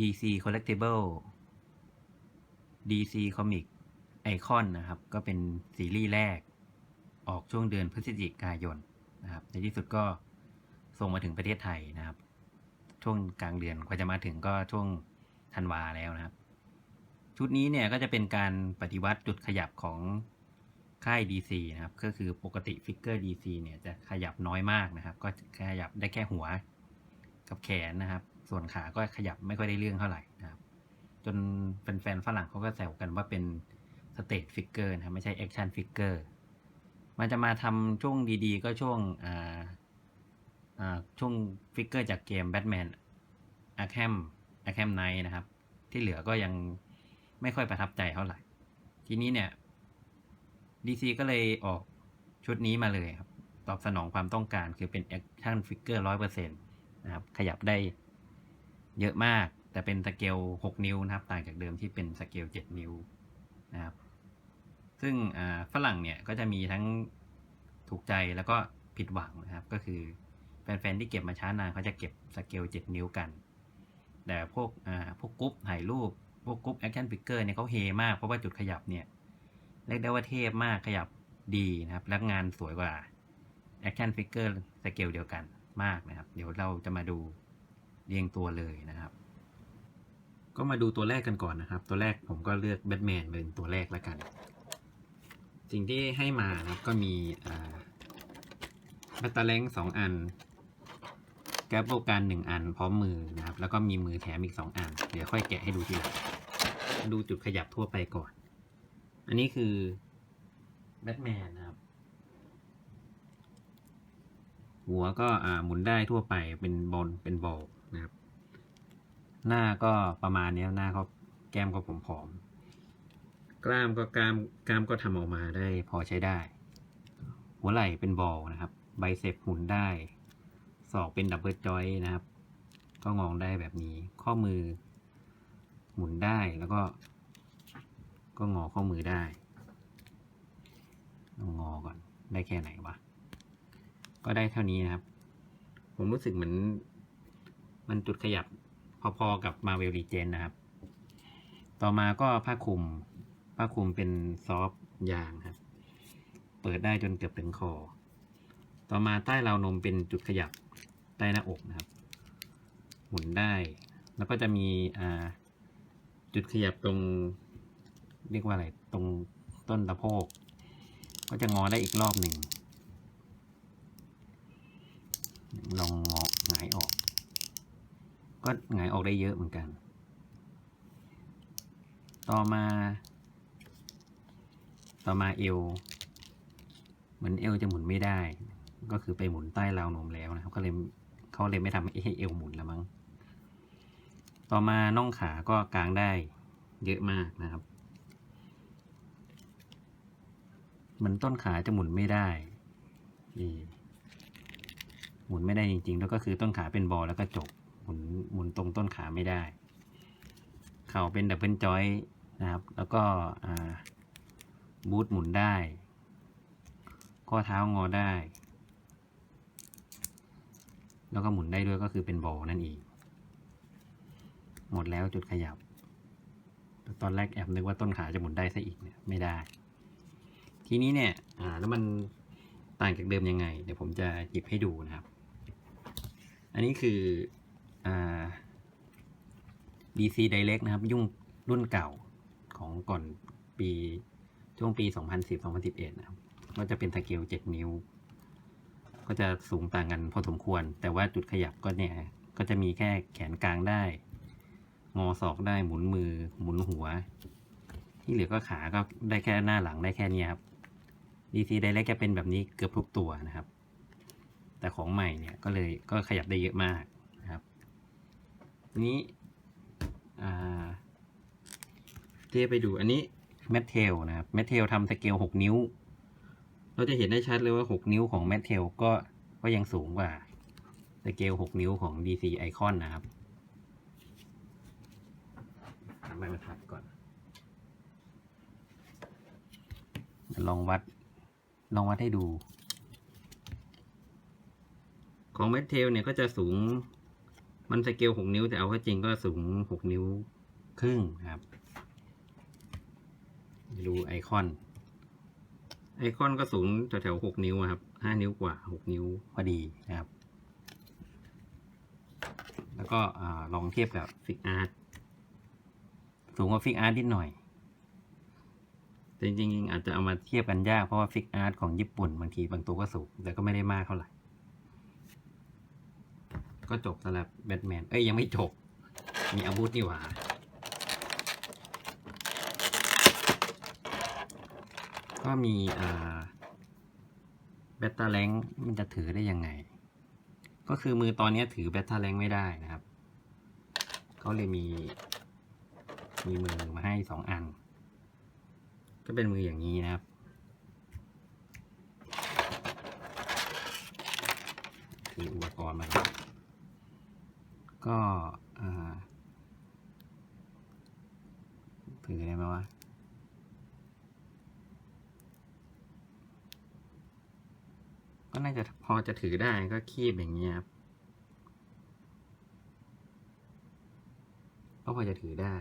DC Collectible DC Comic Icon นะครับ ก็เป็นซีรีส์แรก ออกช่วงเดือนพฤศจิกายนนะครับ ในที่สุดก็ส่งมาถึงประเทศไทยนะครับ ช่วงกลางเดือนกว่าจะมาถึงก็ช่วงธันวาแล้วนะครับ ชุดนี้เนี่ยก็จะเป็นการปฏิวัติจุดขยับของค่าย DC นะครับ ก็คือปกติฟิกเกอร์ DC เนี่ยจะขยับน้อยมากนะครับ ก็ขยับได้แค่หัวกับแขนนะครับ ส่วนขาก็ขยับไม่ค่อยได้เรื่องเท่าไหร่นะครับ จนแฟนๆฝรั่งเขาก็แซวกันว่าเป็นสเต t ฟิกเกอร์นะครับไม่ใช่แอคชั่นฟิกเกอร์มันจะมาทำช่วงดีๆ ก็ช่วงอ่าอ่าช่วงฟิกเกอร์จากเกมแบทแมนอาร์แคมอาร์แคมไนนะครับ ที่เหลือก็ยังไม่ค่อยประทับใจเท่าไหร่ ทีนี้เนี่ย DC ก็เลยออกชุดนี้มาเลยครับ ตอบสนองความต้องการคือเป็นแอคชั่นฟิกเกอร์ร้อยเปอร์เซ็นต์นะครับ ขยับได้ เยอะมาก แต่เป็นสเกล 6 นิ้วนะครับ ต่างจากเดิมที่เป็นสเกล 7 นิ้วนะครับ ซึ่งฝรั่งเนี่ยก็จะมีทั้งถูกใจแล้วก็ผิดหวังนะครับ ก็คือแฟนๆที่เก็บมาช้านานเขาจะเก็บสเกล 7 นิ้วกัน แต่พวกพวกกรุ๊ปถ่ายรูป พวกกรุ๊ปแอคชั่นฟิกเกอร์เนี่ยเขาเฮมาก เพราะว่าจุดขยับเนี่ยเรียกได้ว่าเทพมากขยับดีนะครับ และงานสวยกว่าแอคชั่นฟิกเกอร์สเกลเดียวกันมากนะครับ เดี๋ยวเราจะมาดู เรียงตัวเลยนะครับ ก็มาดูตัวแรกกันก่อนนะครับ ตัวแรกผมก็เลือกแบทแมนเป็นตัวแรกแล้วกัน สิ่งที่ให้มานะครับก็มีอ่าแบตเตอร์แลงสองอันแก๊ปโบกันหนึ่งอันพร้อมมือนะครับ แล้วก็มีมือแถมอีกสองอัน เดี๋ยวค่อยแกะให้ดูทีหลังดูจุดขยับทั่วไปก่อน อันนี้คือแบทแมนนะครับ หัวก็หมุนได้ทั่วไปเป็นบอลเป็นบอล นะครับ หน้าก็ประมาณนี้หน้าเขาแก้มก็ผอมๆกล้ามก็กล้ามกล้ามก็ทำออกมาได้พอใช้ได้ หัวไหล่เป็นบอลนะครับไบเซปหมุนได้ศอกเป็นดับเบิลจอยนะครับ ก็งองได้แบบนี้ ข้อมือ หมุนได้แล้วก็ ก็งอข้อมือได้ลองงอก่อนได้แค่ไหนวะก็ได้เท่านี้นะครับ ผมรู้สึกเหมือน มันจุดขยับพอๆกับ Marvel Legends นะครับ ต่อมาก็ผ้าคลุม ผ้าคลุมเป็นซอฟต์ยางครับ เปิดได้จนเกือบถึงคอ ต่อมาใต้ราวนมเป็นจุดขยับใต้หน้าอกนะครับ หมุนได้ แล้วก็จะมีจุดขยับตรง เรียกว่าอะไร ตรงต้นตะโพก ก็จะงอได้อีกรอบหนึ่ง ลองงอหงายออก ก็หงายออกได้เยอะเหมือนกัน ต่อมา ต่อมาเอวเหมือนเอวจะหมุนไม่ได้ ก็คือไปหมุนใต้ราวนมแล้วนะครับ ก็เลยเขาเลยไม่ทำให้เอวหมุนแล้วมั้ง ต่อมาน่องขาก็กางได้เยอะมากนะครับ เหมือนต้นขาจะหมุนไม่ได้ หมุนไม่ได้จริงๆ แล้วก็คือต้นขาเป็นบอลแล้วก็จบ มุนหมุนตรงต้นขาไม่ได้ เข่าเป็นดับเบิลจอยนะครับ แล้วก็บูทหมุนได้ ข้อเท้างอได้ แล้วก็หมุนได้ด้วยก็คือเป็นบอลนั่นเอง หมดแล้วจุดขยับ ตอนแรกแอบนึกว่าต้นขาจะหมุนได้ซะอีกเนี่ยไม่ได้ ทีนี้เนี่ยอ่าแล้วมันต่างจากเดิมยังไง เดี๋ยวผมจะหยิบให้ดูนะครับ อันนี้คือ DC Direct นะครับ ยุ่งรุ่นเก่าของก่อนปีช่วงปี 2010-2011 นะครับ ก็จะเป็นสเกล 7 นิ้ว ก็จะสูงต่างกันพอสมควร แต่ว่าจุดขยับก็เนี่ย ก็จะมีแค่แขนกลางได้ งอศอกได้หมุนมือ หมุนหัว ที่เหลือก็ขาก็ได้แค่หน้าหลังได้แค่นี้ครับ DC Direct จะเป็นแบบนี้เกือบทุกตัวนะครับ แต่ของใหม่เนี่ยก็เลยก็ขยับได้เยอะมาก นี้เทไปดูอันนี้แมทเทลนะครับแมทเทลทำสเกล6นิ้ว เราจะเห็นได้ชัดเลยว่า6นิ้วของแมทเทลก็ก็ยังสูงกว่าสเกล6นิ้วของ DC Icon นะครับทำใบบรรทัดก่อน ลองวัด ลองวัดให้ดู ของแมทเทลเนี่ยก็จะสูง มันสเกลหกนิ้วแต่เอาเข้าจริงก็สูงหกนิ้วครึ่งครับดูไอคอน ไอคอนก็สูงแถวๆหกนิ้วครับห้านิ้วกว่าหกนิ้วพอดีนะครับ แล้วก็ลองเทียบกับฟิกอาร์ตสูงกว่าฟิกอาร์ตนิดหน่อยจริงๆอาจจะเอามาเทียบกันยากเพราะว่าฟิกอาร์ตของญี่ปุ่นบางทีบางตัวก็สูงแต่ก็ไม่ได้มากเท่าไหร่ ก็จบสำหรับแบทแมน เอ้ยยังไม่จบ มีอาวุธนี่หว่า ก็มีอ่าแบตเตอร์แรงมันจะถือได้ยังไง ก็คือมือตอนนี้ถือแบตเตอร์แรงไม่ได้นะครับ เขาเลยมี มีมือมาให้สองอัน ก็เป็นมืออย่างนี้นะครับถืออุปกรณ์มาก่อน ก็ถือได้ไหมวะก็น่าจะพอจะถือได้ก็คีบอย่างเงี้ยครับก็พอจะถือได้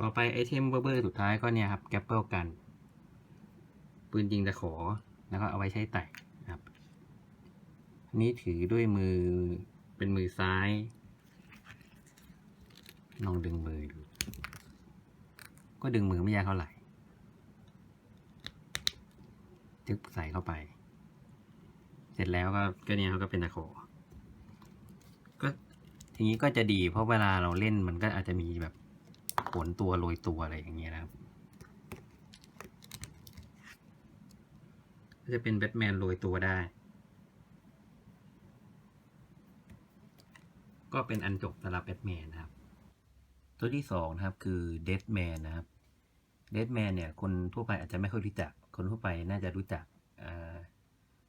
ต่อไปไอเทมเบอร์สุดท้ายก็เนี่ยครับแกปเปิลกัน ปืนยิงตะขอ แล้วก็เอาไว้ใช้ไต่นะครับอันนี้ถือด้วยมือเป็นมือซ้าย ลองดึงมือดู ก็ดึงมือไม่ยากเท่าไหร่จึ๊บใส่เข้าไป เสร็จแล้วก็ก็เนี่ยเขาก็เป็นตะขอ ก็ทีนี้ก็จะดีเพราะเวลาเราเล่นมันก็อาจจะมีแบบผลตัวโรยตัวอะไรอย่างเงี้ยนะครับ ก็จะเป็นแบทแมนโรยตัวได้ ก็เป็นอันจบสำหรับแบทแมนนะครับ ตัวที่สองนะครับคือเด d แมนนะครับเด d แมนเนี่ยคนทั่วไปอาจจะไม่ค่อยรู้จัก คนทั่วไปน่าจะรู้จัก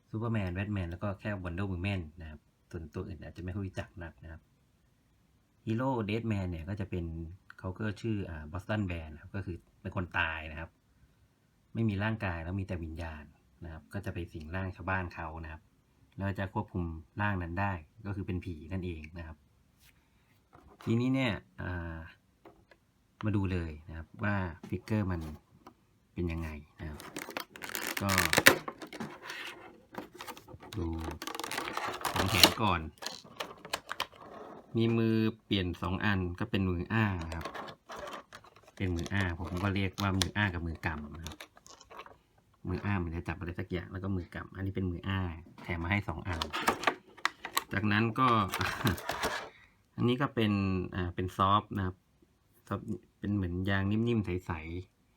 ซูเปอร์แมนแบทแมนแล้วก็แค่วันเดอร์ w ูแมนนะครับส่วนตัวอื่นอาจจะไม่ค่อยรู้จักนักนะครับฮีโร่เด d แมนเนี่ยก็จะเป็นเขาก็ชื่ออ่าบอสตันแบนนะครับก็คือเป็นคนตายนะครับ ไม่มีร่างกายแล้วมีแต่วิญญาณ นะครับ ก็จะไปสิงร่างชาวบ้านเขานะครับแล้วจะควบคุมร่างนั้นได้ก็คือเป็นผีนั่นเองนะครับ ทีนี้เนี่ยมาดูเลยนะครับว่าฟิกเกอร์มันเป็นยังไงนะครับ ก็ดูของแขนก่อน มีมือเปลี่ยนสองอันก็เป็นมืออ้านะครับ เป็นมืออ้าผมก็เรียกว่ามืออ้ากับมือกำนะครับ มืออ้ามันจะจับอะไรสักอย่างแล้วก็มือกำอันนี้เป็นมืออ้า แถมมาให้สองอัน จากนั้นก็ อันนี้ก็เป็นอ่าเป็นซอฟนะครับซอฟเป็นเหมือนยางนิ่มๆใส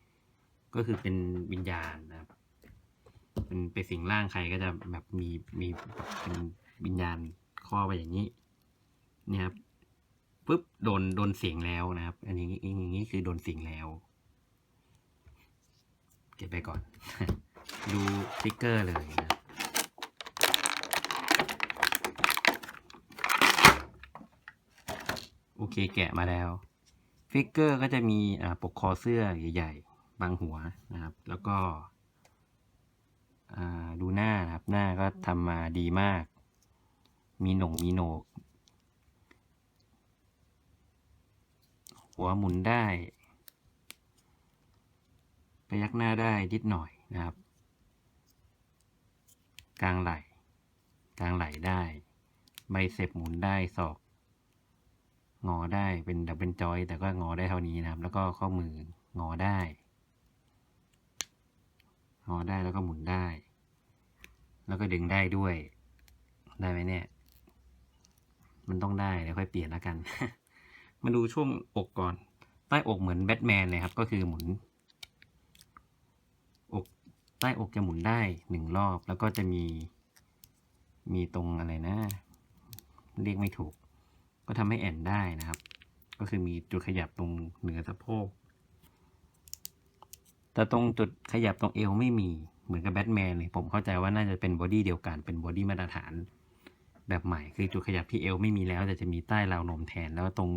ๆก็คือเป็นวิญญาณนะครับเป็นไปสิงร่างใครก็จะแบบมีมีเป็นวิญญาณข้อไปอย่างนี้เนี่ยครับปุ๊บโดนโดนเสียงแล้วนะครับ อันนี้อย่างนี้คือโดนเสียงแล้ว ก็บไปก่อน ดูสติ๊กเกอร์เลยนะโอเคแกะมาแล้วฟิกเกอร์ก็จะมีปกคอเสื้อใหญ่ ๆ บางหัวนะครับ แล้วก็ดูหน้านะครับ หน้าก็ทำมาดีมาก มีหนงมีโหนก หัวหมุนได้ ยักหน้าได้นิดหน่อยนะครับ กลางไหล่กลางไหล่ได้ ใบเสพหมุนได้ศอก งอได้เป็นดับเบิลจอย แต่ก็งอได้เท่านี้นะครับ แล้วก็ข้อมืองอได้ งอได้แล้วก็หมุนได้ แล้วก็ดึงได้ด้วย ได้ไหมเนี่ย มันต้องได้เดี๋ยวค่อยเปลี่ยนแล้วกัน มาดูช่วงอกก่อน ใต้อกเหมือนแบทแมนเลยครับ ก็คือหมุน ใต้อกจะหมุนได้หนึ่งรอบ แล้วก็จะมี มีตรงอะไรนะ เรียกไม่ถูก ก็ทำให้แอนได้นะครับ ก็คือมีจุดขยับตรงเหนือสะโพกแต่ตรงจุดขยับตรงเอวไม่มีเหมือนกับแบทแมนเลยผมเข้าใจว่าน่าจะเป็นบอดี้เดียวกันเป็นบอดี้มาตรฐาน แบบใหม่คือจุดขยับที่เอวไม่มีแล้ว แต่จะมีใต้ราวนมแทนแล้วตรง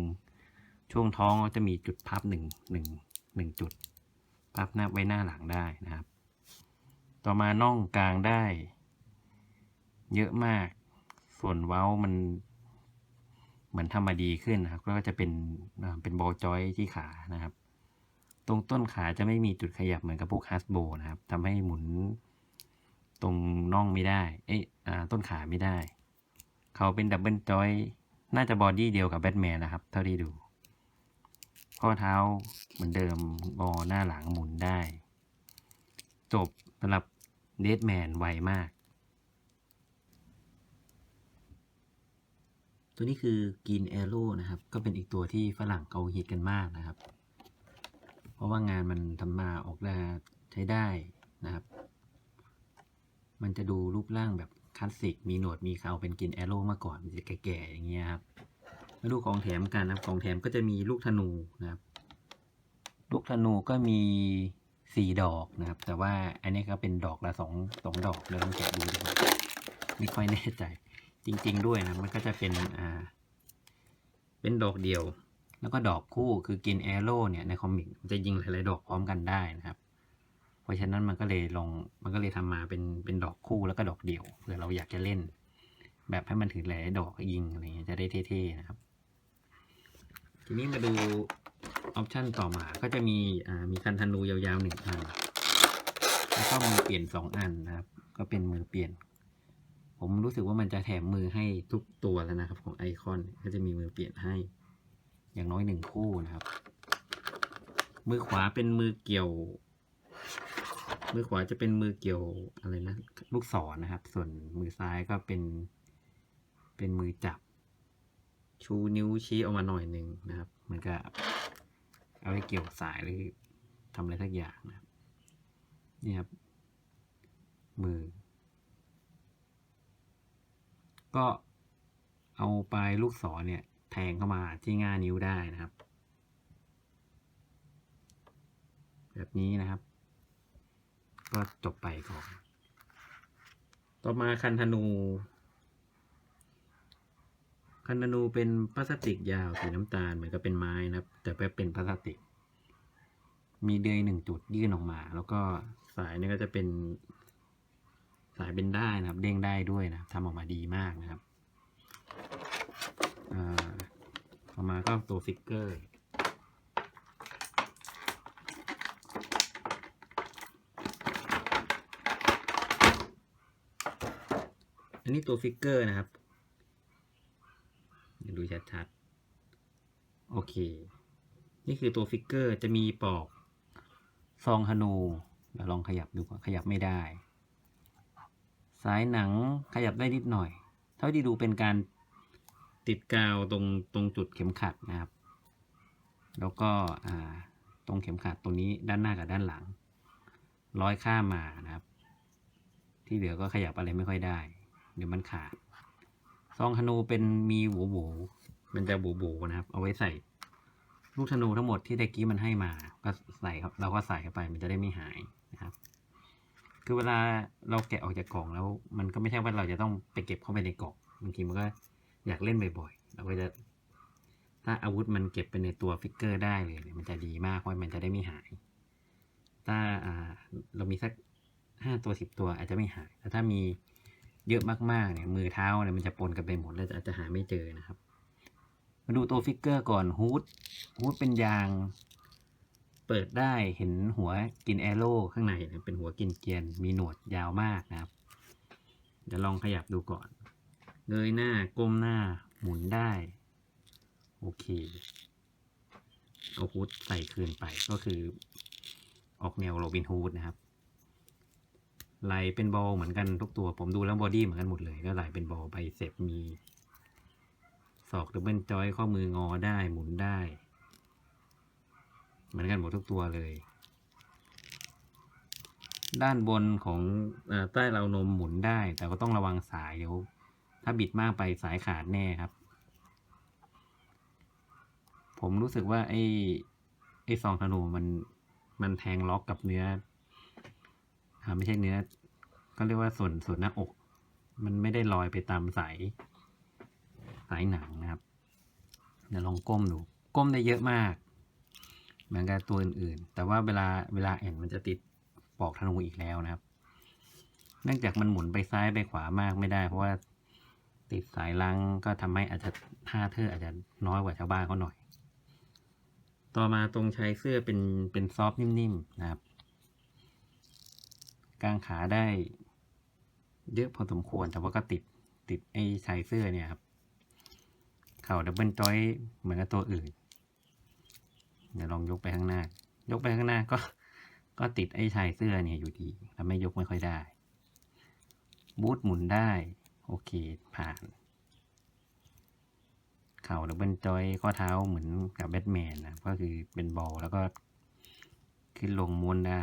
ช่วงท้องจะมีจุดพับหนึ่งหนึ่งหนึ่งจุด พับหน้าไว้หน้าหลังได้นะครับ ต่อมาน่องกลางได้ เยอะมาก ส่วนเว้ามัน เหมือนทำมาดีขึ้นนะครับ ก็จะเป็นเป็นบอลจอยที่ขานะครับ ตรงต้นขาจะไม่มีจุดขยับเหมือนกับพวกฮัสโบนะครับทำให้หมุนตรงน่องไม่ได้ เอ้ยอ่าต้นขาไม่ได้ เขาเป็นดับเบิลจอย น่าจะบอดี้เดียวกับแบทแมนนะครับ เท่าที่ดู ข้อเท้าเหมือนเดิมงอหน้าหลังหมุนได้ จบสำหรับ เดดแมนไวมาก ตัวนี้คือกินแอโร่นะครับ ก็เป็นอีกตัวที่ฝรั่งเขาฮิตกันมากนะครับ เพราะว่างานมันทำมาออกมาใช้ได้นะครับ มันจะดูรูปร่างแบบคลาสสิก มีหนวด มีเขาเป็นกินแอโร่มาก่อน มันจะแก่ๆอย่างเงี้ยครับมาดูของแถมกันนะครับ ของแถมก็จะมีลูกธนูนะครับ ลูกธนูก็มี สี่ดอกนะครับ แต่ว่าอันนี้ก็เป็นดอกละสองสองดอกเราต้องแกะดูดีกว่าไม่ค่อยแน่ใจ จริง ๆ ด้วยนะมันก็จะเป็นอ่า เป็นดอกเดียว แล้วก็ดอกคู่คือกินแอโร่เนี่ยในคอมิกมันจะยิงหลายๆดอกพร้อมกันได้นะครับ เพราะฉะนั้นมันก็เลยลองมันก็เลยทำมาเป็นเป็นดอกคู่แล้วก็ดอกเดียวเผื่อเราอยากจะเล่น แบบให้มันถือหลายดอกยิงอะไรเงี้ยจะได้เท่ๆนะครับ ทีนี้มาดู ออปชันต่อมาก็จะมีอ่ามีคันธนูยาวๆหนึ่งอันแล้วก็มือเปลี่ยนสองอันนะครับ ก็เป็นมือเปลี่ยน ผมรู้สึกว่ามันจะแถมมือให้ทุกตัวแล้วนะครับ ของไอคอนก็จะมีมือเปลี่ยนให้ อย่างน้อยหนึ่งคู่นะครับ มือขวาเป็นมือเกี่ยว มือขวาจะเป็นมือเกี่ยวอะไรนะลูกศรนะครับ ส่วนมือซ้ายก็เป็น เป็นมือจับ ชูนิ้วชี้ออกมาหน่อยหนึ่งนะครับ เหมือนกับ เอาไว้เกี่ยวสายหรือทำอะไรสักอย่างนะครับนี่ครับ มือ ก็เอาปลายลูกศรเนี่ย แทงเข้ามาที่ง่านิ้วได้นะครับ แบบนี้นะครับ ก็จบไปก่อน ต่อมาคันธนู คันธนูเป็นพลาสติกยาวสีน้ำตาลเหมือนกับเป็นไม้นะครับ แต่เป็นพลาสติก มีเดือยหนึ่งจุดยื่นออกมา แล้วก็สายนี่ก็จะเป็น สายเป็นได้นะครับ เด้งได้ด้วยนะทำออกมาดีมากนะครับอ่าต่อมาก็ตัวฟิกเกอร์อันนี้ตัวฟิกเกอร์นะครับ ดูชัดๆ โอเค นี่คือตัวฟิกเกอร์จะมีปลอก ซองธนูเดี๋ยวลองขยับดูก่อนขยับไม่ได้ สายหนังขยับได้นิดหน่อย เท่าที่ดูเป็นการติดกาวตรงตรงจุดเข็มขัดนะครับ แล้วก็ตรงเข็มขัดตรงนี้ด้านหน้ากับด้านหลัง ร้อยข้ามมานะครับ ที่เหลือก็ขยับอะไรไม่ค่อยได้ เดี๋ยวมันขาด ซองธนูเป็นมีหูหูมันจะบูบูนะครับ เอาไว้ใส่ ลูกธนูทั้งหมดที่ตะกี้มันให้มา ก็ใส่ครับ เราก็ใส่เข้าไป มันจะได้ไม่หายนะครับ คือเวลาเราแกะออกจากกล่องแล้ว มันก็ไม่ใช่ว่าเราจะต้องไปเก็บเข้าไปในกล่องบางทีมันก็อยากเล่นบ่อยๆ เราก็จะ ถ้าอาวุธมันเก็บไปในตัวฟิกเกอร์ได้เลยเนี่ยมันจะดีมากเพราะมันจะได้ไม่หาย ถ้าอ่าเรามีสักห้าตัวสิบตัวอาจจะไม่หาย แต่ถ้ามี เยอะมากๆเนี่ยมือเท้าเนี่ยมันจะปนกันไปหมดแล้วอาจจะหาไม่เจอนะครับ มาดูตัวฟิกเกอร์ก่อนฮูดฮูดเป็นยาง เปิดได้เห็นหัวกินแอโร่ข้างในเป็นหัวกินเกียน มีหนวดยาวมากนะครับเดี๋ยวลองขยับดูก่อนเงยหน้าก้มหน้าหมุนได้ โอเคเอาฮูดใส่คืนไปก็คือออกแนวโรบินฮูดนะครับ ไหลเป็นบอลเหมือนกันทุกตัว ผมดูแล้วบอดี้เหมือนกันหมดเลยก็ไหลเป็นบอลใบเสร็จมีศอกดับเบิลจอยข้อมืองอได้หมุนได้ เหมือนกันหมดทุกตัวเลย ด้านบนของอใต้เรานมหมุนได้ แต่ก็ต้องระวังสายเดี๋ยวถ้าบิดมากไปสายขาดแน่ครับ ผมรู้สึกว่าไอ้ไอ้ซองธนูมันมันแทงล็อกกับเนื้อ ไม่ใช่เนื้อ ก็เรียกว่าส่วนส่วนหน้าอก มันไม่ได้ลอยไปตามสายสายหนังนะครับ เดี๋ยวลองก้มดู ก้มได้เยอะมาก เหมือนกับตัวอื่นๆ แต่ว่าเวลาเวลาแอนมันจะติดปอกธนูอีกแล้วนะครับ เนื่องจากมันหมุนไปซ้ายไปขวามากไม่ได้ เพราะว่าติดสายลังก็ทำให้อาจจะท่าเธออาจจะน้อยกว่าชาวบ้านเขาหน่อย ต่อมาตรงชายเสื้อเป็นเป็นซอฟนิ่มๆนะครับ กางขาได้ เยอะพอสมควรแต่ว่าก็ติดติดไอ้ชายเสื้อเนี่ยครับ เข่าดับเบิลจอยเหมือนกับตัวอื่น เดี๋ยวลองยกไปข้างหน้า ยกไปข้างหน้าก็ ก็ติดไอ้ชายเสื้อเนี่ยอยู่ดีทำให้ยกไม่ค่อยได้ บูทหมุนได้ โอเคผ่าน เข่าดับเบิลจอยข้อเท้าเหมือนกับแบทแมนนะก็คือเป็นบอลแล้วก็ขึ้นลงม้วนได้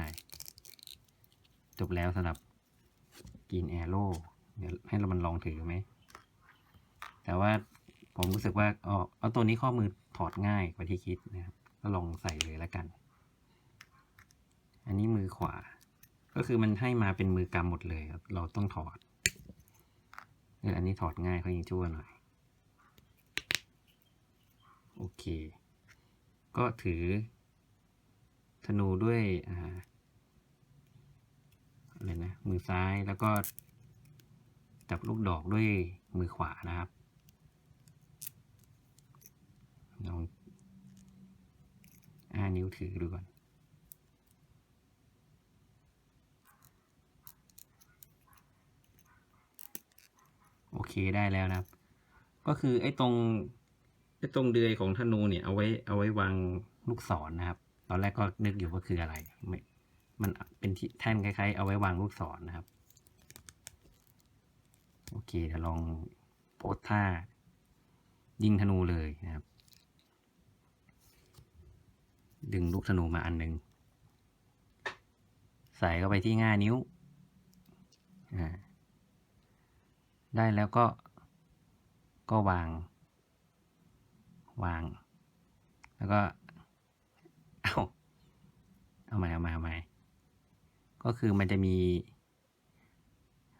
จบแล้วสำหรับกินแอโร่เดี๋ยวให้เรามันลองถือไหม แต่ว่าผมรู้สึกว่าเอาเอาตัวนี้ข้อมือถอดง่ายกว่าที่คิดนะครับ ก็ลองใส่เลยแล้วกัน อันนี้มือขวา ก็คือมันให้มาเป็นมือกำหมดเลยครับ เราต้องถอดเอออันนี้ถอดง่ายเขายิงชั่วหน่อย โอเค ก็ถือธนูด้วยอ่า อะไรนะมือซ้ายแล้วก็จับลูกดอกด้วยมือขวานะครับลองอ้านิ้วถือดูก่อนโอเคได้แล้วนะครับ ก็คือไอ้ตรงไอ้ตรงเดือยของธนูเนี่ยเอาไว้เอาไว้วางลูกศรนะครับ ตอนแรกก็นึกอยู่ว่าคืออะไรไม่ มันเป็นที่แท่นคล้ายๆ เอาไว้วางลูกศรนะครับ โอเคเดี๋ยวลองโพสท่า ยิงธนูเลยนะครับ ดึงลูกธนูมาอันหนึ่งใส่เข้าไปที่ง่านิ้ว ได้แล้วก็ ก็วาง วาง แล้วก็ เอา เอาใหม่เอาใหม่เอาใหม่ ก็คือมันจะมี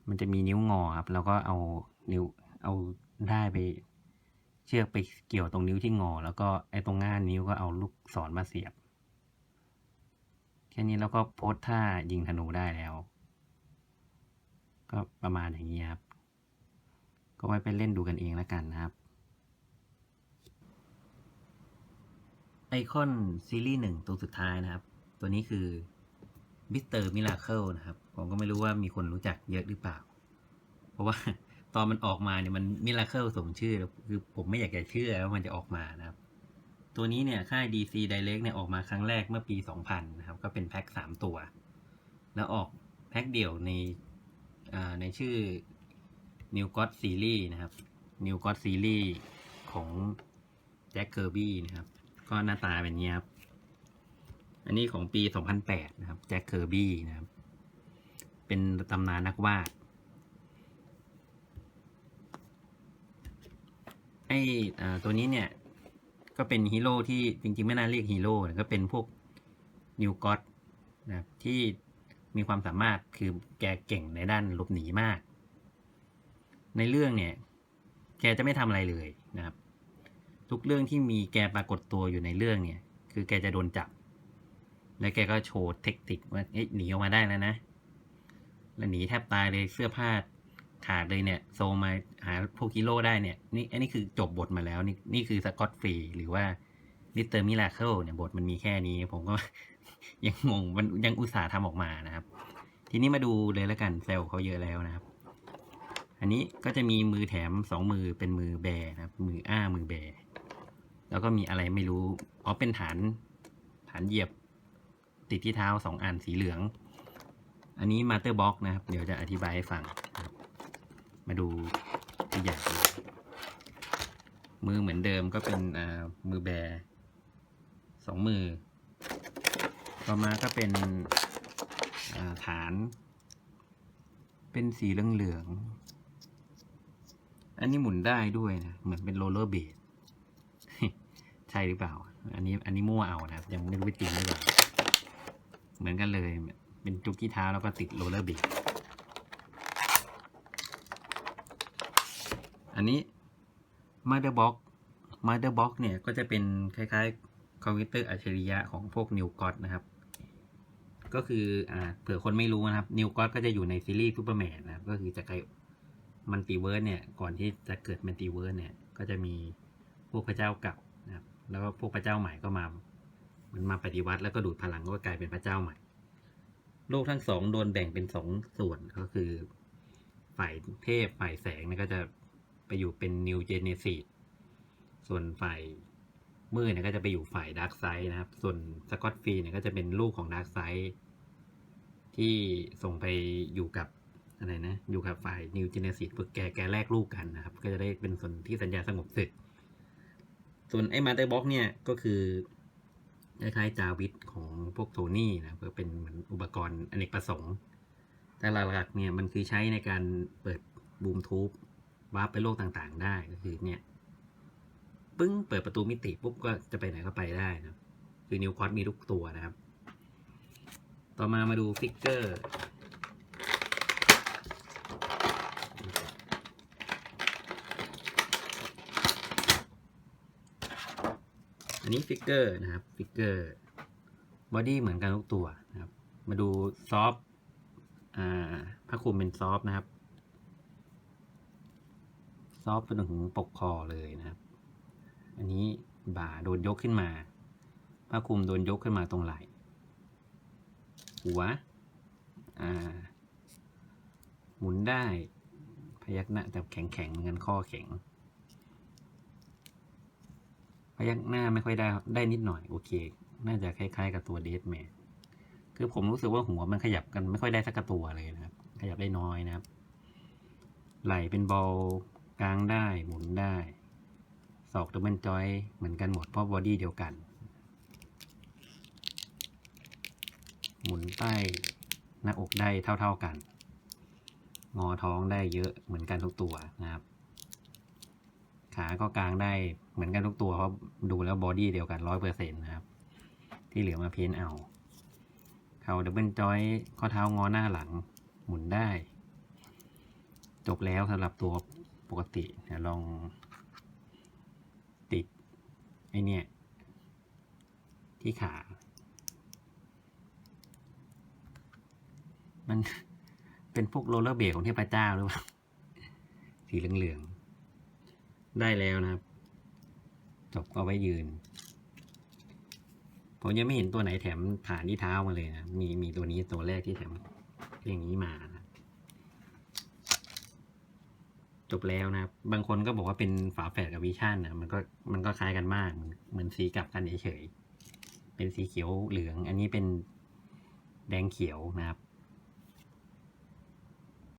มันจะมีนิ้วงอครับ แล้วก็เอานิ้วเอาได้ไป เชือกไปเกี่ยวตรงนิ้วที่งอ แล้วก็ไอ้ตรงง่านนิ้วก็เอาลูกศรมาเสียบ แค่นี้แล้วก็โพสท่ายิงธนูได้แล้ว ก็ประมาณอย่างนี้ครับ ก็ไว้ไปเล่นดูกันเองแล้วกันนะครับไอคอนซีรีส์หนึ่งตัวสุดท้ายนะครับ ตัวนี้คือ มิสเตอร์มิราเคิลนะครับ ผมก็ไม่รู้ว่ามีคนรู้จักเยอะหรือเปล่า เพราะว่าตอนมันออกมาเนี่ยมันมิราเคิลสมชื่อแล้วคือผมไม่อยากจะเชื่อว่ามันจะออกมานะครับ ตัวนี้เนี่ยค่าย DC Direct เนี่ยออกมาครั้งแรกเมื่อปี 2000 นะครับ ก็เป็นแพ็ค3 ตัว แล้วออกแพ็คเดี่ยวในในชื่อ New God Series นะครับ New God Series ของแจ็คเคอร์บี้นะครับ ก็หน้าตาเป็นนี้ครับ อันนี้ของปี 2008 นะครับแจ็คเคอร์บี้นะครับ เป็นตำนานนักวาดไอ้อ่าตัวนี้เนี่ย ก็เป็นฮีโร่ที่จริงๆ ไม่น่าเรียกฮีโร่ก็เป็นพวกนิวก็อตนะครับที่มีความสามารถคือแกเก่งในด้านหลบหนีมาก ในเรื่องเนี่ย แกจะไม่ทำอะไรเลยนะครับ ทุกเรื่องที่มีแกปรากฏตัวอยู่ในเรื่องเนี่ย คือแกจะโดนจับ แล้วแกก็โชว์เทคนิคว่าเอ๊ะหนีออกมาได้แล้วนะแล้วหนีแทบตายเลยเสื้อผ้าขาดเลยเนี่ยโซมาหาพวกฮีโร่ได้เนี่ยนี่อันนี้คือจบบทมาแล้ว นี่นี่คือสกอตฟรีหรือว่าลิตเตอร์มิราเคิลเนี่ยบทมันมีแค่นี้ ผมก็ยังงงมันยังอุตส่าห์ทำออกมานะครับ ทีนี้มาดูเลยแล้วกันเซลล์เขาเยอะแล้วนะครับ อันนี้ก็จะมีมือแถมสองมือเป็นมือแบนะครับ มืออ้ามือแบแล้วก็มีอะไรไม่รู้อ๋อเป็นฐานฐานเหยียบ ติดที่เท้าสองอันสีเหลือง อันนี้มาเตอร์บ็อกนะครับ เดี๋ยวจะอธิบายให้ฟัง มาดูตัวอย่างกันมือเหมือนเดิมก็เป็นมือแบสองมือ ต่อมาก็เป็นาฐาน เป็นสีเหลืองๆอันนี้หมุนได้ด้วยนะ เหมือนเป็นโรลเลอร์เบดใช่หรือเปล่า อันนี้อันนี้มั่วเอานะครับ ยังไม่รู้ว่าจริงหรือเปล่า เหมือนกันเลย เป็นจุกที่เท้าแล้วก็ติดโรลเลอร์เบดอันนี้มาเดอร์บ็อกมาเดอร์บ็อกเนี่ยก็จะเป็นคล้ายๆคอมพิวเตอร์อัจฉริยะของพวกนิวก็อนะครับ ก็คืออ่าเผื่อคนไม่รู้นะครับนิวก็ก็จะอยู่ในซีรีส์ซูเปอร์แมนนะครับ ก็คือจะไกลมันติเวิร์สเนี่ย ก่อนที่จะเกิดมันติเวิร์สเนี่ย ก็จะมีพวกพระเจ้าเก่านะครับ แล้วก็พวกพระเจ้าใหม่ก็มา มันมาปฏิวัติแล้วก็ดูดพลังก็กลายเป็นพระเจ้าใหม่ โลกทั้งสองโดนแบ่งเป็นสองส่วนก็คือ ฝ่ายเทพฝ่ายแสงนี่ก็จะไปอยู่เป็นนิวเจเนซีส่วนฝ่ายมืดเนี่ยก็จะไปอยู่ฝ่ายดาร์กไซด์นะครับ ส่วนสกอตฟีเนี่ยก็จะเป็นลูกของดาร์กไซด์ที่ส่งไปอยู่กับอะไรนะ อยู่กับฝ่ายนิวเจเนซีฝึกแกแกแลกลูกกันนะครับ ก็จะได้เป็นส่วนที่สัญญาสงบศึก ส่วนไอ้มาเตอร์บ็อกเนี่ยก็คือ คล้ายๆจาวิทของพวกโทนี่นะก็เป็นเหมือนอุปกรณ์อเนกประสงค์ แต่หลักๆเนี่ยมันคือใช้ในการเปิดบูมทูบวาร์ปไปโลกต่างๆ ได้ก็คือเนี่ยปึ้งเปิดประตูมิติปุ๊บก็จะไปไหนก็ไปได้นะคือนิวคอสมีทุกตัวนะครับ ต่อมามาดูฟิกเกอร์ อันนี้ฟิกเกอร์นะครับฟิกเกอร์บอดี้เหมือนกันทุกตัวนะครับ มาดูซอฟอ่าผ้าคลุมเป็นซอฟนะครับ ซอฟจนถึงปกคอเลยนะครับ อันนี้บ่าโดนยกขึ้นมาผ้าคลุมโดนยกขึ้นมาตรงไหล่หัวอ่าหมุนได้พยักหน้าแต่แข็งแข็งๆเหมือนกันข้อแข็ง ยักหน้าไม่ค่อยได้ได้นิดหน่อยโอเค น่าจะคล้าย ๆ กับตัวเดสแมนคือผมรู้สึกว่าหัวมันขยับกันไม่ค่อยได้สักตัวเลยนะครับ ขยับได้น้อยนะครับ ไหลเป็นบอลกลางได้หมุนได้ศอกดับเบิลจอยเหมือนกันหมดเพราะบอดี้เดียวกัน หมุนใต้หน้าอกได้เท่า ๆกัน งอท้องได้เยอะเหมือนกันทุกตัวนะครับ ขาก็กลางได้เหมือนกันทุกตัวเพราะดูแล้วบอดี้เดียวกันร้อยเปอร์เซ็นต์นะครับ ที่เหลือมาเพ้นเอา เข่าดับเบิลจอยข้อเท้างอหน้าหลังหมุนได้ จบแล้วสำหรับตัวปกติเดี๋ยลองติดไอเนี่ยที่ขา มันเป็นพวกโรลเลอร์เบรของเทพเจ้าหรือเปล่า สีเหลืองๆ ได้แล้วนะครับจบก็เอาไว้ยืน ผมยังไม่เห็นตัวไหนแถมฐานที่เท้ามาเลยนะ มีมีตัวนี้ตัวแรกที่แถมอย่างนี้มานะจบแล้วนะครับ บางคนก็บอกว่าเป็นฝาแฝดกับวิชั่นนะ มันก็มันก็คล้ายกันมาก เหมือนสีกลับกันเฉยๆ เป็นสีเขียวเหลือง อันนี้เป็นแดงเขียวนะครับ